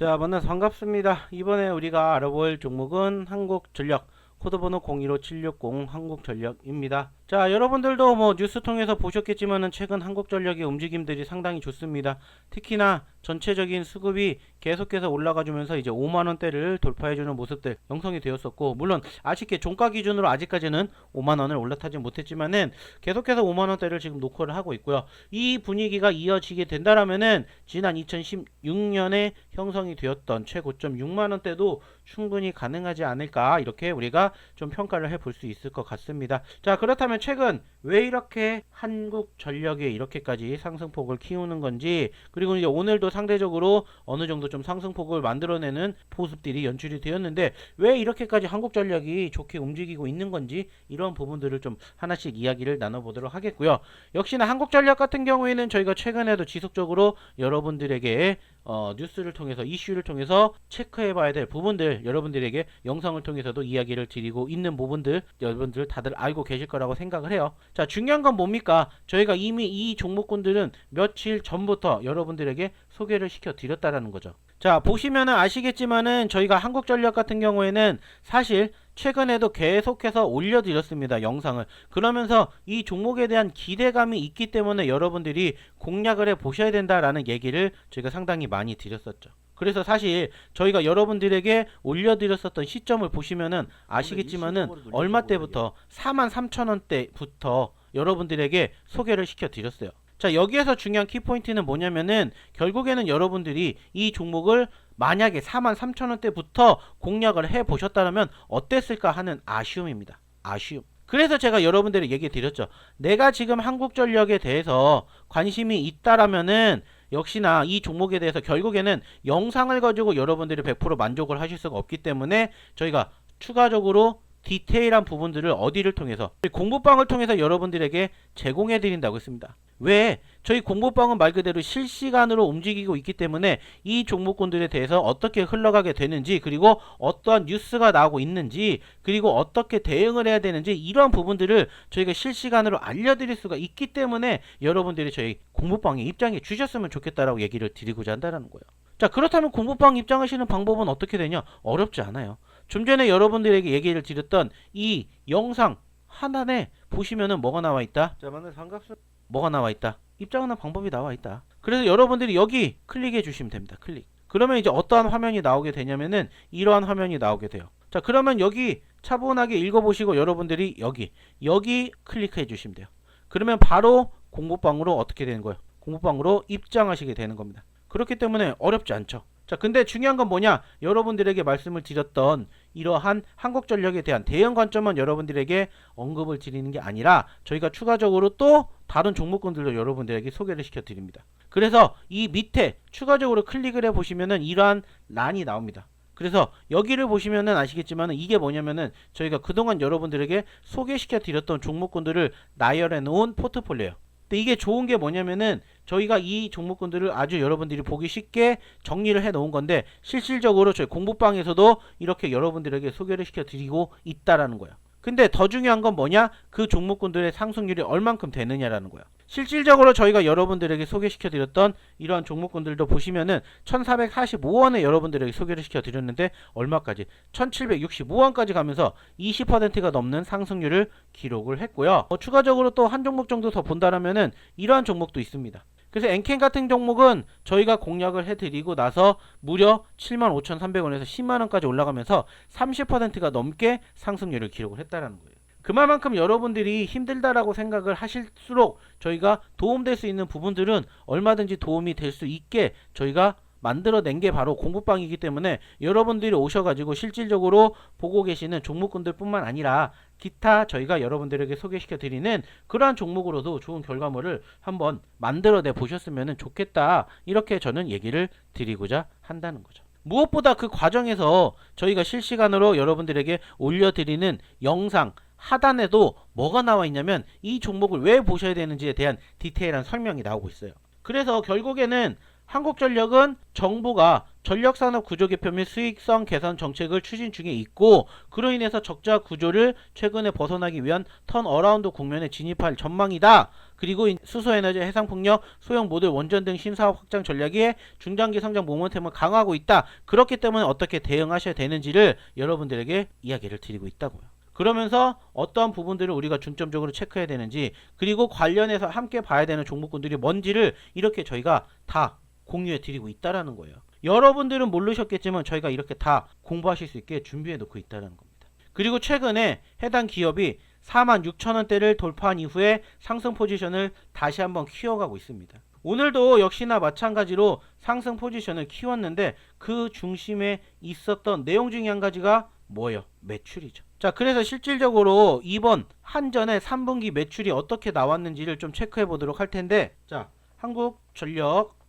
자, 만나서 반갑습니다. 이번에 우리가 알아볼 종목은 한국전력 코드번호 015760 한국전력입니다. 자, 여러분들도 뭐 뉴스 통해서 보셨겠지만은 최근 한국전력의 움직임들이 상당히 좋습니다. 특히나 전체적인 수급이 계속해서 올라가주면서 이제 5만 원대를 돌파해주는 모습들 형성이 되었었고 물론 아쉽게 종가 기준으로 아직까지는 5만 원을 올라타지 못했지만은 계속해서 5만 원대를 지금 녹화를 하고 있고요. 이 분위기가 이어지게 된다라면은 지난 2016년에 형성이 되었던 최고점 6만 원대도 충분히 가능하지 않을까 이렇게 우리가 좀 평가를 해볼 수 있을 것 같습니다. 자 그렇다면 최근 왜 이렇게 한국 전력이 이렇게까지 상승폭을 키우는 건지 그리고 이제 오늘도 상대적으로 어느 정도 좀 상승폭을 만들어내는 모습들이 연출이 되었는데 왜 이렇게까지 한국 전력이 좋게 움직이고 있는 건지 이런 부분들을 좀 하나씩 이야기를 나눠보도록 하겠고요. 역시나 한국 전력 같은 경우에는 저희가 최근에도 지속적으로 여러분들에게 어, 뉴스를 통해서 이슈를 통해서 체크해 봐야 될 부분들 여러분들에게 영상을 통해서도 이야기를 드리고 있는 부분들 여러분들 다들 알고 계실 거라고 생각을 해요. 자 중요한 건 뭡니까? 저희가 이미 이 종목군들은 며칠 전부터 여러분들에게 소개를 시켜 드렸다라는 거죠. 자 보시면은 아시겠지만은 저희가 한국전력 같은 경우에는 사실 최근에도 계속해서 올려드렸습니다 영상을. 그러면서 이 종목에 대한 기대감이 있기 때문에 여러분들이 공략을 해 보셔야 된다라는 얘기를 저희가 상당히 많이 드렸었죠. 그래서 사실 저희가 여러분들에게 올려드렸었던 시점을 보시면은 아시겠지만은 얼마 때부터 4만 3천 원대부터 여러분들에게 소개를 시켜 드렸어요 자 여기에서 중요한 키포인트는 뭐냐면은 결국에는 여러분들이 이 종목을 만약에 4만 3천 원대부터 공략을 해 보셨다면 어땠을까 하는 아쉬움입니다. 아쉬움. 그래서 제가 여러분들에게 얘기 드렸죠. 내가 지금 한국전력에 대해서 관심이 있다라면은 역시나 이 종목에 대해서 결국에는 영상을 가지고 여러분들이 100% 만족을 하실 수가 없기 때문에 저희가 추가적으로 디테일한 부분들을 어디를 통해서 공부방을 통해서 여러분들에게 제공해 드린다고 했습니다. 왜? 저희 공부방은 말 그대로 실시간으로 움직이고 있기 때문에 이 종목군들에 대해서 어떻게 흘러가게 되는지 그리고 어떠한 뉴스가 나오고 있는지 그리고 어떻게 대응을 해야 되는지 이러한 부분들을 저희가 실시간으로 알려드릴 수가 있기 때문에 여러분들이 저희 공부방에 입장해 주셨으면 좋겠다라고 얘기를 드리고자 한다는 거예요. 자 그렇다면 공부방 입장하시는 방법은 어떻게 되냐? 어렵지 않아요. 좀 전에 여러분들에게 얘기를 드렸던 이 영상 하단에 보시면은 뭐가 나와 있다? 자, 만나 반갑습니다. 뭐가 나와 있다? 입장하는 방법이 나와 있다. 그래서 여러분들이 여기 클릭해 주시면 됩니다. 클릭. 그러면 이제 어떠한 화면이 나오게 되냐면은 이러한 화면이 나오게 돼요. 자, 그러면 여기 차분하게 읽어보시고 여러분들이 여기 여기 클릭해 주시면 돼요. 그러면 바로 공부방으로 어떻게 되는 거예요? 공부방으로 입장하시게 되는 겁니다. 그렇기 때문에 어렵지 않죠. 자, 근데 중요한 건 뭐냐? 여러분들에게 말씀을 드렸던 이러한 한국전력에 대한 대응 관점만 여러분들에게 언급을 드리는 게 아니라 저희가 추가적으로 또 다른 종목군들도 여러분들에게 소개를 시켜 드립니다. 그래서 이 밑에 추가적으로 클릭을 해 보시면은 이러한 란이 나옵니다. 그래서 여기를 보시면은 아시겠지만은 이게 뭐냐면은 저희가 그동안 여러분들에게 소개시켜 드렸던 종목군들을 나열해 놓은 포트폴리오예요. 근데 이게 좋은 게 뭐냐면은 저희가 이 종목군들을 아주 여러분들이 보기 쉽게 정리를 해 놓은 건데 실질적으로 저희 공부방에서도 이렇게 여러분들에게 소개를 시켜 드리고 있다라는 거예요. 근데 더 중요한 건 뭐냐? 그 종목군들의 상승률이 얼만큼 되느냐라는 거예요. 실질적으로 저희가 여러분들에게 소개시켜 드렸던 이러한 종목군들도 보시면은 1445원에 여러분들에게 소개를 시켜 드렸는데 얼마까지? 1765원까지 가면서 20%가 넘는 상승률을 기록을 했고요. 어, 추가적으로 또 한 종목 정도 더 본다라면은 이러한 종목도 있습니다. 그래서 엔캔 같은 종목은 저희가 공략을 해드리고 나서 무려 75,300원에서 10만원까지 올라가면서 30%가 넘게 상승률을 기록을 했다라는 거예요. 그만큼 여러분들이 힘들다라고 생각을 하실수록 저희가 도움될 수 있는 부분들은 얼마든지 도움이 될 수 있게 저희가 만들어낸 게 바로 공부방이기 때문에 여러분들이 오셔가지고 실질적으로 보고 계시는 종목군들 뿐만 아니라 기타 저희가 여러분들에게 소개시켜 드리는 그러한 종목으로도 좋은 결과물을 한번 만들어내 보셨으면 좋겠다 이렇게 저는 얘기를 드리고자 한다는 거죠. 무엇보다 그 과정에서 저희가 실시간으로 여러분들에게 올려드리는 영상 하단에도 뭐가 나와 있냐면 이 종목을 왜 보셔야 되는지에 대한 디테일한 설명이 나오고 있어요. 그래서 결국에는 한국전력은 정부가 전력산업 구조 개편 및 수익성 개선 정책을 추진 중에 있고 그로 인해서 적자 구조를 최근에 벗어나기 위한 턴 어라운드 국면에 진입할 전망이다. 그리고 이 수소에너지, 해상풍력, 소형 모듈, 원전 등 신사업 확장 전략에 중장기 성장 모멘텀을 강화하고 있다. 그렇기 때문에 어떻게 대응하셔야 되는지를 여러분들에게 이야기를 드리고 있다고요. 그러면서 어떠한 부분들을 우리가 중점적으로 체크해야 되는지 그리고 관련해서 함께 봐야 되는 종목군들이 뭔지를 이렇게 저희가 다 공유해 드리고 있다라는 거예요. 여러분들은 모르셨겠지만 저희가 이렇게 다 공부하실 수 있게 준비해 놓고 있다는 겁니다. 그리고 최근에 해당 기업이 4만 6천 원대를 돌파한 이후에 상승 포지션을 다시 한번 키워가고 있습니다. 오늘도 역시나 마찬가지로 상승 포지션을 키웠는데 그 중심에 있었던 내용 중에 한 가지가 뭐예요? 매출이죠. 자, 그래서 실질적으로 이번 한전의 3분기 매출이 어떻게 나왔는지를 좀 체크해 보도록 할 텐데, 자, 한국 전력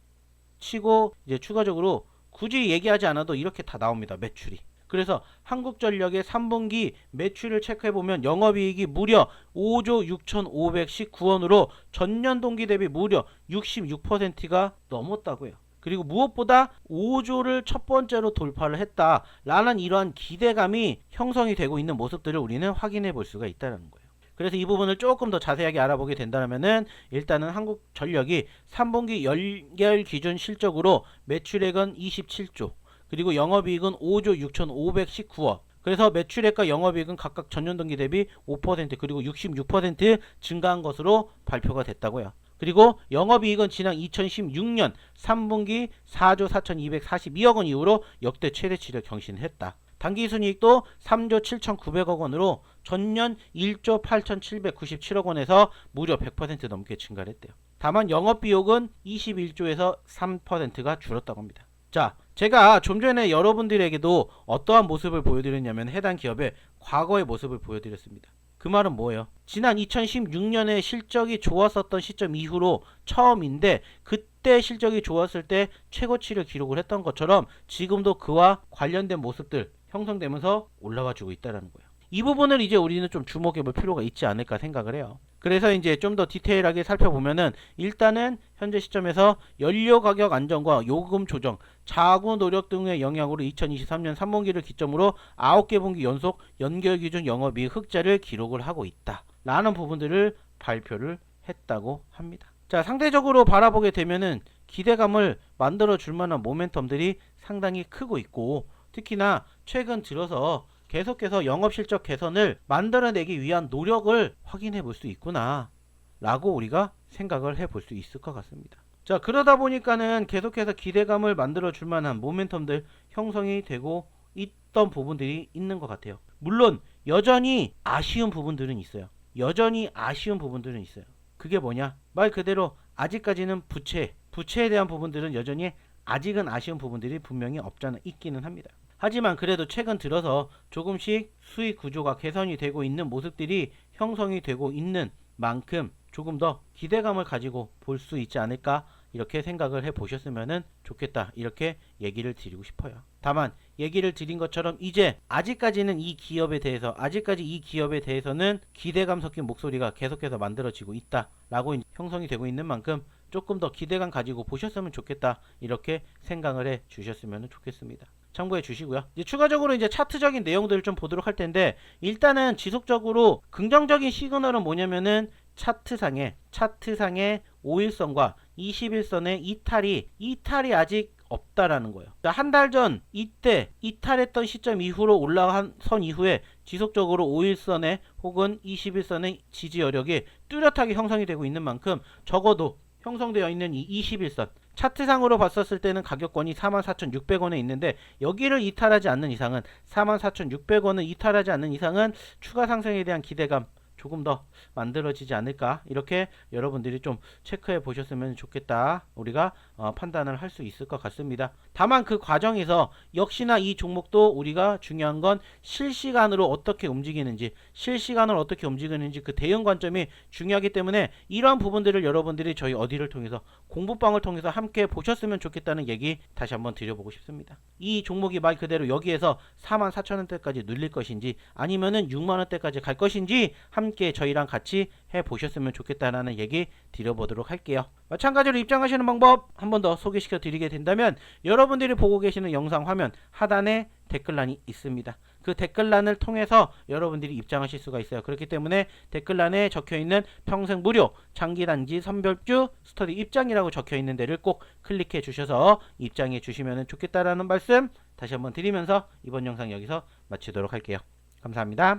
치고 이제 추가적으로 굳이 얘기하지 않아도 이렇게 다 나옵니다. 매출이. 그래서 한국전력의 3분기 매출을 체크해 보면 영업이익이 무려 5조 6,519원으로 전년 동기 대비 무려 66%가 넘었다고요. 그리고 무엇보다 5조를 첫 번째로 돌파를 했다라는 이러한 기대감이 형성이 되고 있는 모습들을 우리는 확인해 볼 수가 있다는 거예요. 그래서 이 부분을 조금 더 자세하게 알아보게 된다면은 일단은 한국 전력이 3분기 연결 기준 실적으로 매출액은 27조, 그리고 영업이익은 5조 6,519원. 그래서 매출액과 영업이익은 각각 전년 동기 대비 5% 그리고 66% 증가한 것으로 발표가 됐다고요. 그리고 영업이익은 지난 2016년 3분기 4조 4,242억 원 이후로 역대 최대치를 경신했다. 당기순이익도 3조 7,900억 원으로 전년 1조 8,797억 원에서 무려 100% 넘게 증가를 했대요. 다만 영업비용은 21조에서 3%가 줄었다고 합니다. 자, 제가 좀 전에 여러분들에게도 어떠한 모습을 보여드렸냐면 해당 기업의 과거의 모습을 보여드렸습니다. 그 말은 뭐예요? 지난 2016년에 실적이 좋았었던 시점 이후로 처음인데 그때 실적이 좋았을 때 최고치를 기록을 했던 것처럼 지금도 그와 관련된 모습들 형성되면서 올라와 주고 있다는 거예요. 이 부분을 이제 우리는 좀 주목해 볼 필요가 있지 않을까 생각을 해요. 그래서 이제 좀 더 디테일하게 살펴보면은 일단은 현재 시점에서 연료 가격 안정과 요금 조정, 자구 노력 등의 영향으로 2023년 3분기를 기점으로 9개 분기 연속 연결 기준 영업이익 흑자를 기록을 하고 있다. 라는 부분들을 발표를 했다고 합니다. 자, 상대적으로 바라보게 되면은 기대감을 만들어 줄 만한 모멘텀들이 상당히 크고 있고 특히나 최근 들어서 계속해서 영업 실적 개선을 만들어내기 위한 노력을 확인해 볼 수 있구나. 라고 우리가 생각을 해 볼 수 있을 것 같습니다. 자, 그러다 보니까는 계속해서 기대감을 만들어 줄 만한 모멘텀들 형성이 되고 있던 부분들이 있는 것 같아요. 물론 여전히 아쉬운 부분들은 있어요. 여전히 아쉬운 부분들은 있어요. 그게 뭐냐? 말 그대로 아직까지는 부채, 부채에 대한 부분들은 여전히 아직은 아쉬운 부분들이 분명히 없잖아 있기는 합니다. 하지만 그래도 최근 들어서 조금씩 수익 구조가 개선이 되고 있는 모습들이 형성이 되고 있는 만큼 조금 더 기대감을 가지고 볼 수 있지 않을까 이렇게 생각을 해 보셨으면 좋겠다 이렇게 얘기를 드리고 싶어요. 다만 얘기를 드린 것처럼 이제 아직까지는 이 기업에 대해서 아직까지 이 기업에 대해서는 기대감 섞인 목소리가 계속해서 만들어지고 있다라고 형성이 되고 있는 만큼 조금 더 기대감 가지고 보셨으면 좋겠다 이렇게 생각을 해 주셨으면 좋겠습니다. 참고해 주시고요. 이제 추가적으로 이제 차트적인 내용들을 좀 보도록 할 텐데 일단은 지속적으로 긍정적인 시그널은 뭐냐면은 차트상에 차트상의 5일선과 21선의 이탈이 이탈이 아직 없다라는 거예요. 한 달 전 이때 이탈했던 시점 이후로 올라간 선 이후에 지속적으로 5일선에 혹은 21선의 지지 여력이 뚜렷하게 형성이 되고 있는 만큼 적어도 형성되어 있는 이 21선. 차트상으로 봤었을 때는 가격권이 44,600원에 있는데 여기를 이탈하지 않는 이상은 44,600원을 이탈하지 않는 이상은 추가 상승에 대한 기대감 조금 더 만들어지지 않을까? 이렇게 여러분들이 좀 체크해 보셨으면 좋겠다. 우리가 어, 판단을 할 수 있을 것 같습니다. 다만 그 과정에서 역시나 이 종목도 우리가 중요한 건 실시간으로 어떻게 움직이는지 실시간으로 어떻게 움직이는지 그 대응 관점이 중요하기 때문에 이러한 부분들을 여러분들이 저희 어디를 통해서 공부방을 통해서 함께 보셨으면 좋겠다는 얘기 다시 한번 드려보고 싶습니다. 이 종목이 말 그대로 여기에서 4만 4천 원대까지 눌릴 것인지 아니면은 6만 원대까지 갈 것인지 함께 함께 저희랑 같이 해 보셨으면 좋겠다라는 얘기 드려보도록 할게요. 마찬가지로 입장하시는 방법 한 번 더 소개시켜 드리게 된다면 여러분들이 보고 계시는 영상 화면 하단에 댓글란이 있습니다. 그 댓글란을 통해서 여러분들이 입장하실 수가 있어요. 그렇기 때문에 댓글란에 적혀 있는 평생 무료 장기 단기 선별주 스터디 입장이라고 적혀 있는 데를 꼭 클릭해 주셔서 입장해 주시면 좋겠다라는 말씀 다시 한번 드리면서 이번 영상 여기서 마치도록 할게요. 감사합니다.